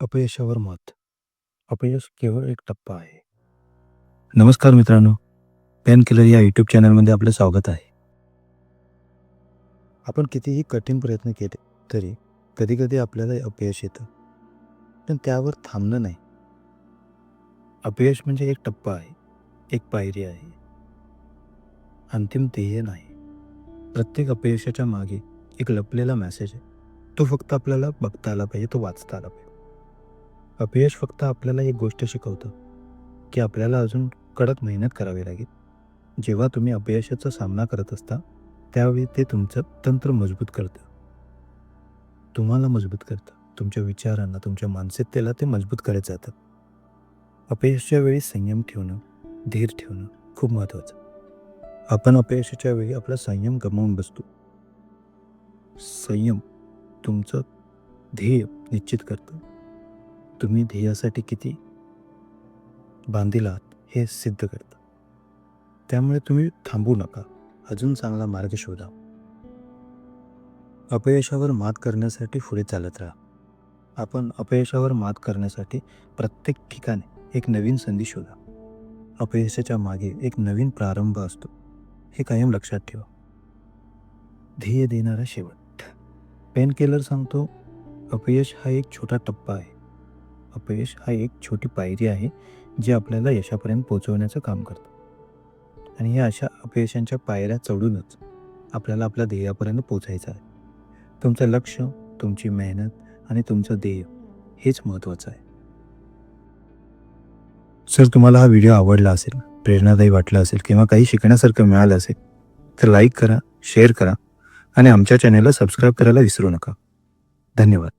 अपयशावर मत. अपयश केवळ एक टप्पा आहे. नमस्कार मित्रांनो. पेन किलर या यूट्यूब चॅनलमध्ये आपलं स्वागत आहे. आपण कितीही कठीण प्रयत्न केले तरी कधीकधी आपल्याला अपयश येतं. पण त्यावर थांबणं नाही. अपयश म्हणजे एक टप्पा आहे. एक पायरी आहे. अंतिम ध्येय नाही. प्रत्येक अपयशाच्या मागे एक लपलेला मेसेज आहे. तो फक्त आपल्याला बघता आला पाहिजे तो वाचता आला पाहिजे. अपयश फक्त आपल्याला एक गोष्ट शिकवतं की आपल्याला अजून कडक मेहनत करावी लागेल. जेव्हा तुम्ही अपयशाचा सामना करत असता त्यावेळी ते तुमचं तंत्र मजबूत करतं. तुम्हाला मजबूत करतं. तुमच्या विचारांना तुमच्या मानसिकतेला ते मजबूत करत जातं. अपयशाच्या वेळी संयम ठेवणं धीर ठेवणं खूप महत्त्वाचं. आपण अपयशाच्या वेळी आपला संयम गमावून बसतो. संयम तुमचं ध्येय निश्चित करतं. तुम्ही ध्येयासाठी किती बांधील आहात हे सिद्ध करतं. त्यामुळे तुम्ही थांबू नका. अजून चांगला मार्ग शोधा. अपयशावर मात करण्यासाठी पुढे चालत राहा. आपण अपयशावर मात करण्यासाठी प्रत्येक ठिकाणी एक नवीन संधी शोधा. अपयशाच्या मागे एक नवीन प्रारंभ असतो. हे कायम लक्षात ठेवा. ध्येय देणारा शेवट. पेन केलर सांगतो अपयश हा एक छोटा टप्पा आहे. अपयश हा एक छोटी पायरी आहे जी आपल्याला यशापर्यंत पोहोचवण्याचं काम करतं. आणि या अशा अपयशांच्या पायऱ्या चढूनच आपल्याला आपल्या ध्येयापर्यंत पोचायचं आहे. तुमचं लक्ष तुमची मेहनत आणि तुमचं ध्येय हेच महत्त्वाचं आहे. सर तुम्हाला हा व्हिडिओ आवडला असेल प्रेरणादायी वाटला असेल किंवा काही शिकण्यासारखं मिळालं असेल तर लाईक करा शेअर करा आणि आमच्या चॅनेलला सबस्क्राईब करायला विसरू नका. धन्यवाद.